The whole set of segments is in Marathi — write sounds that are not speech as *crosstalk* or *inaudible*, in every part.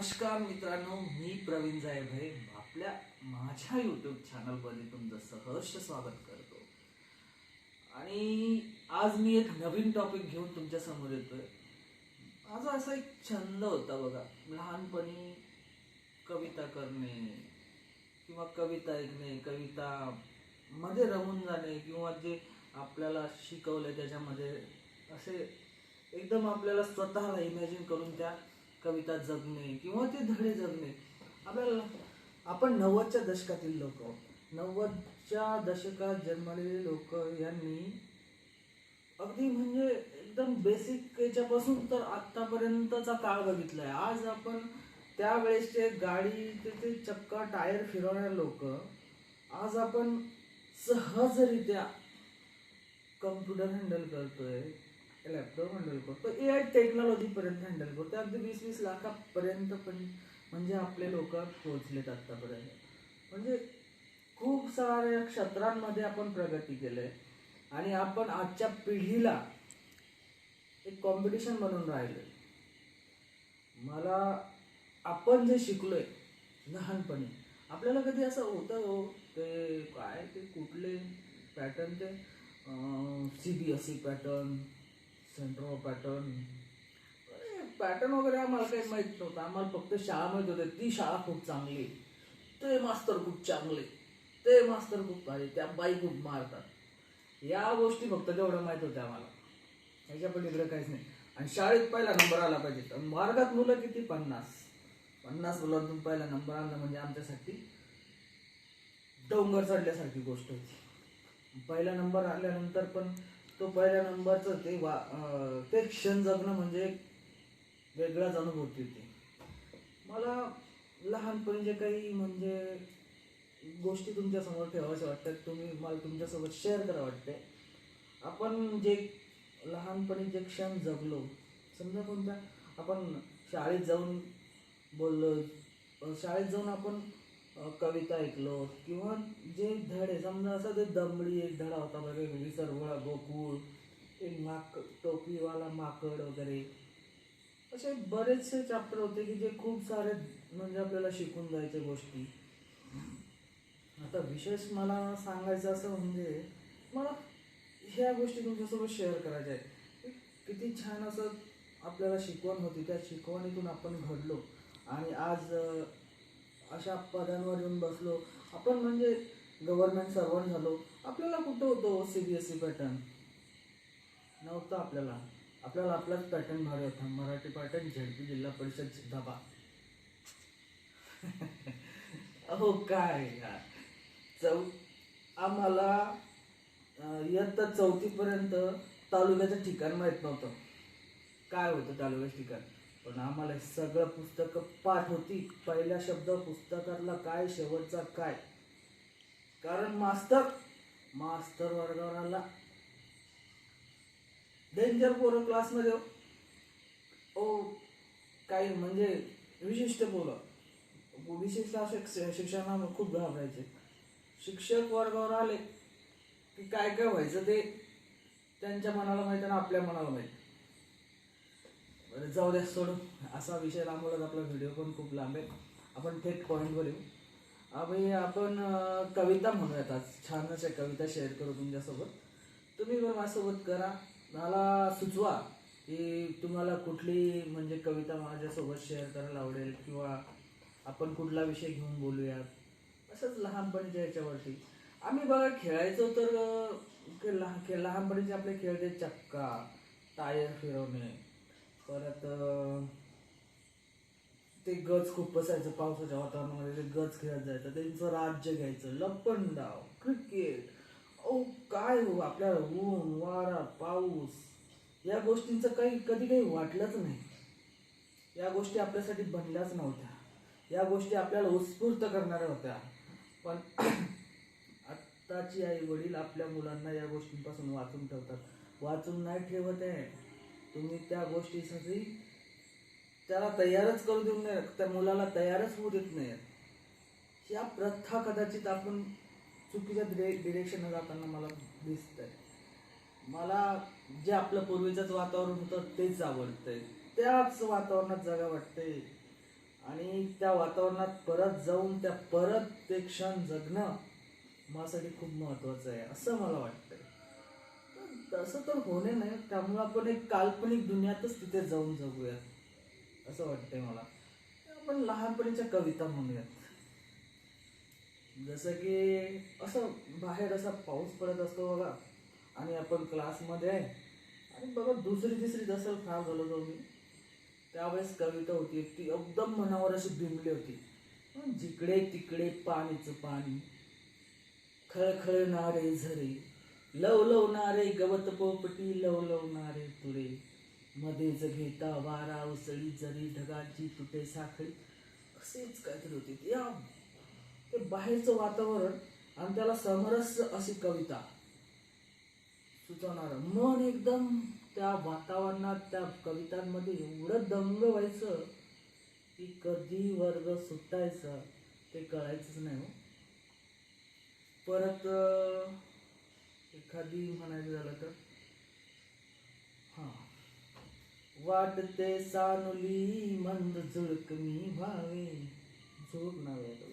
नमस्कार मित्रांनो मी प्रवीण जायभाई आपल्या माझ्या यूट्यूब चॅनलमध्ये तुमचं सहर्ष स्वागत करतो. आणि आज मी एक नवीन टॉपिक घेऊन तुमच्यासमोर येतोय. माझा असा एक छंद होता बघा. लहानपणी कविता करणे किंवा कविता ऐकणे कविता मध्ये रमून जाणे किंवा जे आपल्याला शिकवलं त्याच्यामध्ये असे एकदम आपल्याला स्वतःला इमॅजिन करून त्या कविता जगणे किंवा ते धडे जगणे आपल्याला आपण नव्वदच्या दशकातील लोक नव्वदच्या दशकात जन्मलेले लोक यांनी अगदी म्हणजे एकदम बेसिक याच्यापासून तर आतापर्यंतचा काळ बघितलाय. आज आपण त्यावेळेसचे गाडी ते चक्का टायर फिरवणारे लोक आज आपण सहजरित्या कम्प्युटर हँडल करतोय. लॅपटॉप हँडल करतो ए आय टेक्नॉलॉजीपर्यंत हँडल करतो. अगदी वीस वीस लाखापर्यंत पण म्हणजे आपले लोक पोहोचलेत आत्तापर्यंत म्हणजे खूप साऱ्या क्षेत्रांमध्ये आपण प्रगती केली आणि आपण आजच्या पिढीला एक कॉम्पिटिशन बनून राहिलोय. मला आपण जे शिकलोय लहानपणी आपल्याला कधी असं होतं हो ते काय ते कुठले पॅटर्न ते? C B S C pattern central pattern pattern वगैरे आम्हाला काही माहीत नव्हतं. आम्हाला फक्त शाळा माहीत होते. ती शाळा खूप चांगली. ते मास्तर खूप चांगले. ते मास्तर खूप भारी. त्या बाई खूप मारतात. या गोष्टी फक्त तेवढं माहीत होत्या आम्हाला. ह्याच्या पण इकडं काहीच नाही. आणि शाळेत पहिला नंबर आला पाहिजे. आणि वर्गात मुलं किती? पन्नास. पन्नास मुलांतून पहिला नंबर आणला म्हणजे आमच्यासाठी डोंगर चढल्यासारखी गोष्ट होती. पहिला नंबर आल्यानंतर पण तो पहिल्या नंबरचं ते वा अं, ते क्षण जगणं म्हणजे एक वेगळाच अनुभूती होती. मला लहानपणी जे काही म्हणजे गोष्टी तुमच्यासमोर ठेवायच्या वाटतात तुम्ही मला तुमच्यासोबत शेअर करा वाटते आपण जे लहानपणी जे क्षण जगलो समजा कोणत्या आपण शाळेत जाऊन बोललो अ, शाळेत जाऊन आपण कविता ऐकलो किंवा जे धडे समजा असं ते दमडी एक धडा होता बघा सरवळा गोकुळ एक माक टोपीवाला माकड वगैरे. असे बरेचसे चॅप्टर होते की जे खूप सारे म्हणजे आपल्याला शिकून जायचे गोष्टी. आता विशेष मला सांगायचं असं म्हणजे मला ह्या गोष्टी तुमच्यासोबत शेअर करायच्या आहेत. किती छान असं आपल्याला शिकवण होती. त्या शिकवणीतून आपण घडलो. आणि आज अशा पदांवर येऊन बसलो. आपण म्हणजे गव्हर्नमेंट सर्वंट झालो. आपल्याला कुठं होतो C B S C pattern नव्हतं आपल्याला. आपल्याला आपलाच पॅटर्न भारी होता. मराठी पॅटर्न झेडपी जिल्हा परिषद धबा. *laughs* अहो काय यार. चौ आम्हाला इयत्ता चौथीपर्यंत तालुक्याचं ठिकाण माहीत नव्हतं. काय होतं तालुक्याचं ठिकाण? पण आम्हाला सगळं पुस्तकं पाठ होती. पहिला शब्द पुस्तकातला काय शेवटचा काय? कारण मास्तर मास्तर वर्गावर आला. डेंजर पोरं क्लासमध्ये हो. ओ काही म्हणजे विशिष्ट पोरं. विशिष्ट असे शिक्षकांना खूप घाबरायचे. शिक्षक वर्गावर आले की काय काय व्हायचं ते? त्यांच्या मनाला माहिती आणि आपल्या मनाला माहिती. बरं जाऊ द्या सोडू असा विषय लांबवलाच आपला व्हिडिओ पण खूप लांब आहे. आपण थेट पॉईंटवर येऊ. अभि आपण कविता म्हणूयात आज. छान अशा कविता शेअर करू तुमच्यासोबत. तुम्ही पण माझ्यासोबत करा. मला सुचवा की तुम्हाला कुठली म्हणजे कविता माझ्यासोबत शेअर करायला आवडेल किंवा आपण कुठला विषय घेऊन बोलूयात. असंच लहानपणीच्या याच्यावरती. आम्ही बघा खेळायचो तर लहान के- लहानपणीचे आपले खेळ ते चक्का टायर फिरवणे परत ते गज खूप बसायचं पावसाच्या वातावरणामध्ये ते गज खेळत जायचं त्यांचं राज्य घ्यायचं लपंडाव क्रिकेट ओ काय हो आपल्याला ऊन वारा पाऊस या गोष्टींचं काही कधी काही वाटलंच नाही. या गोष्टी आपल्यासाठी बनल्याच नव्हत्या. या गोष्टी आपल्याला उत्स्फूर्त करणाऱ्या होत्या. पण *clears throat* आत्ताची आई वडील आपल्या मुलांना या गोष्टींपासून वाचून ठेवतात. वाचून नाही ठेवत आहे तुम्ही त्या गोष्टीसाठी त्याला तयारच करू देऊ नये त्या मुलाला तयारच होऊ देत नाही या प्रथा कदाचित आपण चुकीच्या डिरेक्शन जाताना मला दिसत आहे मला जे आपलं पूर्वीचंच वातावरण होतं तेच आवडतंय. त्याच वातावरणात जागा वाटते. आणि त्या वातावरणात परत जाऊन त्या परत ते क्षण जगणं माझ्यासाठी खूप महत्वाचं आहे असं मला वाटतं तसं तर होणे नाही त्यामुळे आपण एक काल्पनिक दुनियातच तिथे जाऊन जगूया असं वाटतंय मला. आपण लहानपणीच्या कविता म्हणूयात. जसं की असं बाहेर असा पाऊस पडत असतो बघा आणि आपण क्लासमध्ये आहे आणि बघा दुसरी तिसरी जसं खराब झालो होतो मी? त्यावेळेस कविता होती ती एकदम मनावर अशी बिंबली होती. जिकडे तिकडे पाणीचं पाणी खळखळणारे झरे लवलवणारे गवत पोपटी लवलवणारे तुरे. मध्येच घेता वारा उसळी जरी ढगाची तुटे साखळी. असेच काहीतरी होती या. ते बाहेरचं वातावरण आणि त्याला समरस अशी कविता सुचवणार. मन एकदम त्या वातावरणात त्या कवितांमध्ये एवढं दंग व्हायचं की कधी वर्ग सुटायचा ते कळायचंच नाही हो. परत एखादी म्हणायचं झालं तर? हा. वाटते सानुली मंद झुळक मी भावे झुळक नाव आहे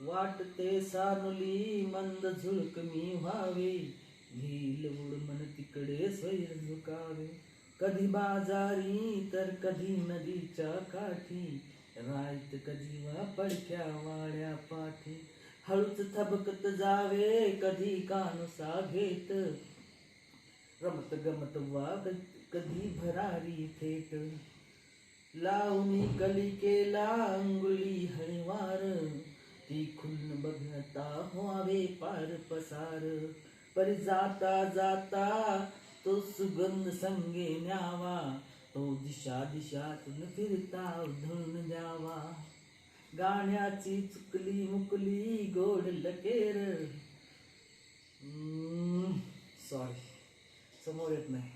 वाटते सानुली मंद झुळक मी व्हावे. घेईल उड मन तिकडे स्वैर झुकावे. कधी बाजारी तर कधी नदीच्या काठी. रायत कधी वा पडक्या वाड्या पाठी. हळूच थबकत जावे कधी कानुसा घेत रमत गमत वा कधी भरारी थेट. लावणी कलिकेला अंगुली हळीवार ती खुन बघता व्हावे पार पसार. परी जाता जाता तो सुगंध संगे न्यावा तो दिशा दिशातून फिरता उधळून द्यावा. गाण्याची चुकली मुकली गोड लकेर. सॉरी समोर येत नाही.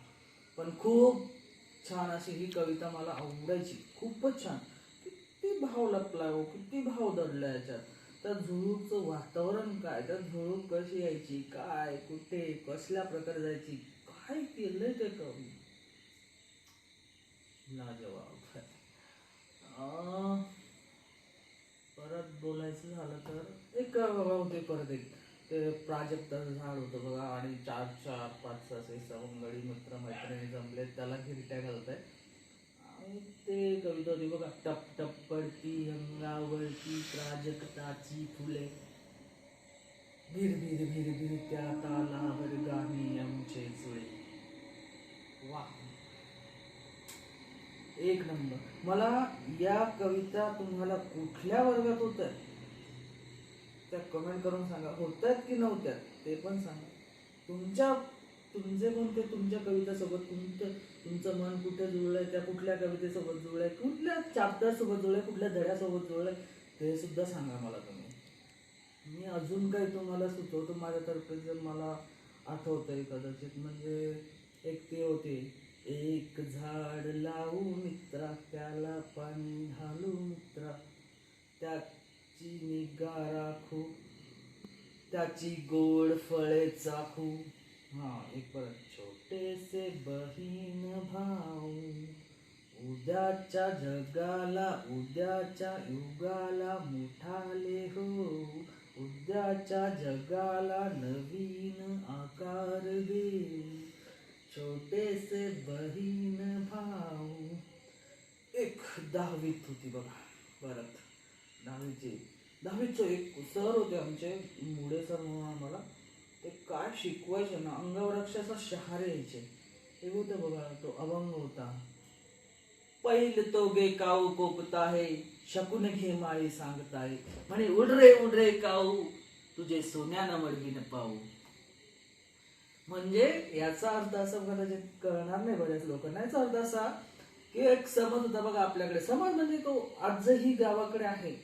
पण खूप छान अशी ही कविता मला आवडायची. खूपच छान. किती भाव लपला हो किती भाव दडला याच्यात. त्या झुळूकचं वातावरण काय? त्या झुळूक कशी यायची? काय? कुठे? कसल्या प्रकारे जायची? काय केलंय ते कवी? ना जवाब परत बोलायचं झालं तर एक बघा होते परत एक. ते प्राजक्ताचं झाड होतं बघा आणि चार चार पाच असे सवंगडी मित्र मैत्रिणी जमले त्याला गिरट्या घालताय आणि ते कविता होती बघा टप टप पडती अंगावरती प्राजक्ताची फुले. भिर भिर भिर भिर त्या तालावर गाणी आमचे जुळे. वा एक नंबर. मला या कविता तुम्हाला कुठल्या वर्गात होत त्या कमेंट करून सांगा. होत्यात की नव्हत्या ते पण सांगा. तुमच्या तुमचे कोणते तुमच्या कवितेसोबत तुमचं तुमचं मन कुठे जुळलंय त्या कुठल्या कवितेसोबत जुळलंय कुठल्या चॅप्टरसोबत जुळलंय कुठल्या धड्यासोबत जुळलंय ते सुद्धा सांगा मला तुम्ही. मी अजून काही तुम्हाला सुचवतो माझ्यातर्फे जर मला आठवतंय कदाचित. म्हणजे एक ते होते. एक झाड लावू मित्रा त्याला पाणी घालू मित्रा. त्याची निगा राखू त्याची गोड फळे चाखू. हा एक परत. छोटेसे बहीण भाऊ उद्याच्या जगाला उद्याच्या युगाला मोठाले हो. उद्याच्या जगाला नवीन आकार दे. छोटेसे बहीण भाऊ. एक दहावीत होती बघा परत दहावीची. दहावीचं एक सर होते आमचे मुडे सर म्हणून आम्हाला. ते काय शिकवायचे ना अंगावर अक्षरशः शहारे यायचे. ते होतं बघा तो अभंग होता. पैल तो गे काऊ कोपता है शकून घे माळी सांगताय म्हणे उडरे रे काऊ तुझे सोन्यानं मडवीन पाऊ. म्हणजे याचा अर्थ असा कदाचित कळणार नाही बऱ्याच लोकांना. याचा अर्थ असा की एक समज होता बघा आपल्याकडे. समज म्हणजे तो आजही गावाकडे आहे.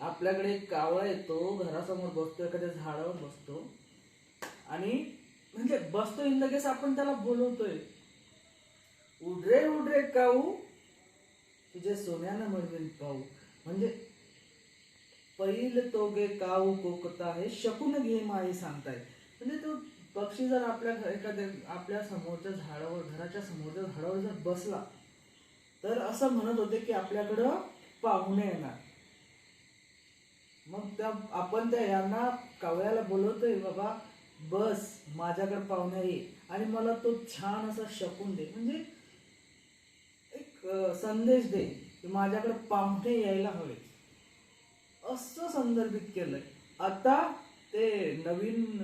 आपल्याकडे एक कावळा येतो घरासमोर बसतो एखाद्या झाडावर बसतो. आणि म्हणजे बसतो इन लगेच आपण त्याला बोलवतोय. उडरे उडरे काऊ तुझे सोन्यानं मिळवेल पाऊ. म्हणजे पैल तोगे काऊ कोकता हे शकून घे माई सांगताय. म्हणजे तो पक्षी जर आपल्या एखाद्या आपल्या समोरच्या झाडावर घराच्या समोरच्या झाडावर जर बसला तर असं म्हणत होते की आपल्याकडं पाहुणे येणार. मग त्या आपण त्या यांना कावळ्याला बोलवतोय बाबा बस माझ्याकडे पाहुणे ये. आणि मला तो छान असा शकून दे. म्हणजे एक संदेश दे की माझ्याकडे पाहुणे यायला हवे. असं संदर्भित केलंय. आता ते नवीन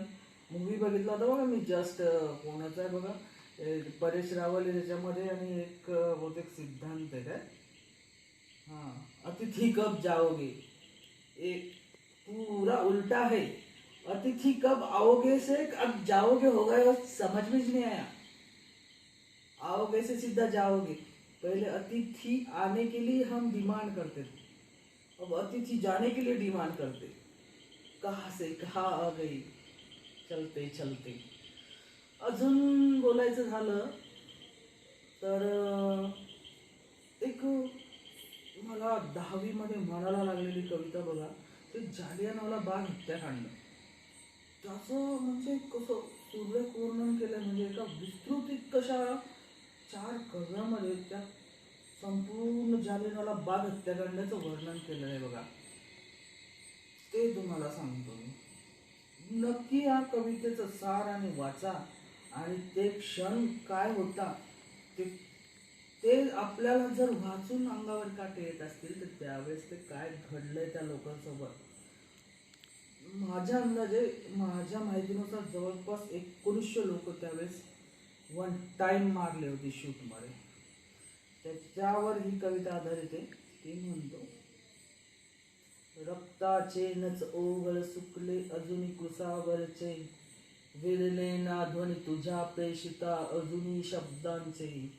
मूवी बघितला होता बघा मी जस्ट कोणाचा आहे बघा. परेश रावल आहे आणि एक अं, बहुतेक सिद्धांत आहे काय? हाँ. अतिथि कब जाओगे? एक पूरा उल्टा है. अतिथि कब आओगे से? अब जाओगे होगा ये समझ में नहीं आया. आओगे से सीधा जाओगे. पहले अतिथि आने के लिए हम डिमांड करते थे. अब अतिथि जाने के लिए डिमांड करते. कहा से? कहा आ गई? चलते चलते. अजून बोलायचं झालं तर एक मला दहावीमध्ये म्हणायला लागलेली कविता बघा. ते जालियानवाला बाग हत्याकांड. त्याचं म्हणजे कसं सूर्यपूर्ण केलं म्हणजे एका विस्तृत कशा चार कव्यामध्ये त्या संपूर्ण जालियानवाला बाग हत्याकांडाचं वर्णन केलं आहे बघा. ते तुम्हाला सांगतो मी. नक्की या कवितेचं सार आणि वाचा. आणि ते क्षण काय होता ते ते आपल्याला जर वाचून अंगावर काटे येत असतील तर त्यावेळेस ते काय घडलंय त्या लोकांसोबत? माझ्या अंदाजे माझ्या माहितीनुसार जवळपास एकोणीसशे लोक त्यावेळेस वन टाईम मारले होते शूटमध्ये त्याच्यावर ही कविता आधारित आहे. ती म्हणतो रक्ताचे नच ओघळ सुकले अजूनी कुसावरचे विरले ना ध्वनी तुझ्या प्रेषिता अजूनी शब्दांचे.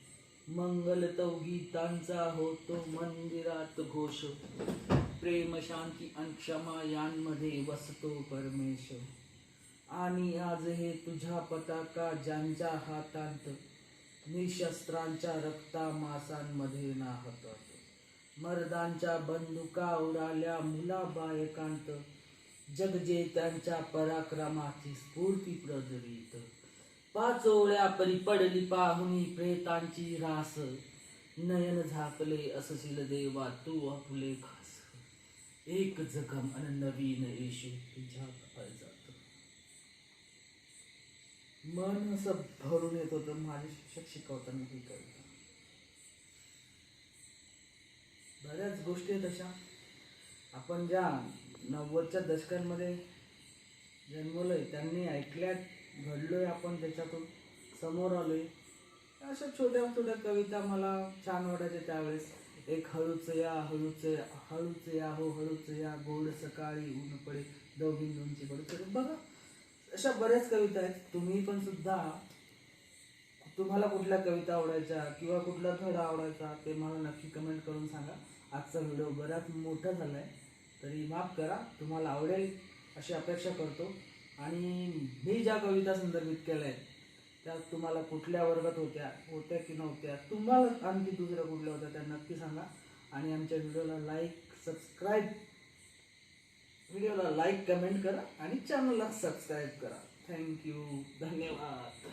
मंगल गीतांचा होतो मंदिरात घोष. प्रेम शांती आणि क्षमा यांमध्ये वसतो परमेश. आणि आज हे तुझ्या पताका ज्यांच्या हातात निशस्त्रांच्या रक्ता मासांमध्ये नाहतात. मर्दांच्या बंदुका उडाल्या मुलाबायकांत. जगजे त्यांच्या पराक्रमाची स्फूर्ती प्रज्वलित. पाचोळ्या परी पडली पाहुणी प्रेतांची रास. नयन झाकले असशील देवा तू आपले खास. एक जखम अन नवीन येशू तुझ्या जात मन असं भरून येत होतं. माझे शिक्षक शिकवताना ही कविता बऱ्याच गोष्टी आहेत अशा. आपण ज्या नव्वदच्या दशकांमध्ये जन्मलोय त्यांनी ऐकल्यात घडलोय आपण त्याच्यातून. समोर आलोय. अशा छोट्या छोट्या कविता मला छान वाटायच्या त्यावेळेस. एक हळूच या हळूच हळूच या हो हळूच या गोड सकाळी ऊन पडे दोघींची बड बघा अशा बऱ्याच कविता आहेत. तुम्ही पण सुद्धा तुम्हाला कुठल्या कविता आवडायच्या किंवा कुठला धडा आवडायचा ते मला नक्की कमेंट करून आजचा व्हिडिओ बराच मोठा झाला आहे तरी माफ करा तुम्हाला आवडेल अशी अपेक्षा करतो. आणि मी ज्या कविता संदर्भित केल्या आहेत त्या तुम्हाला कुठल्या वर्गात होत्या होत्या की नव्हत्या तुम्हाला आणखी दुसऱ्या कुठल्या होत्या त्या नक्की सांगा. आणि आमच्या व्हिडिओला लाईक सबस्क्राईब व्हिडिओला लाईक कमेंट करा आणि चॅनलला सबस्क्राईब करा. थँक्यू धन्यवाद.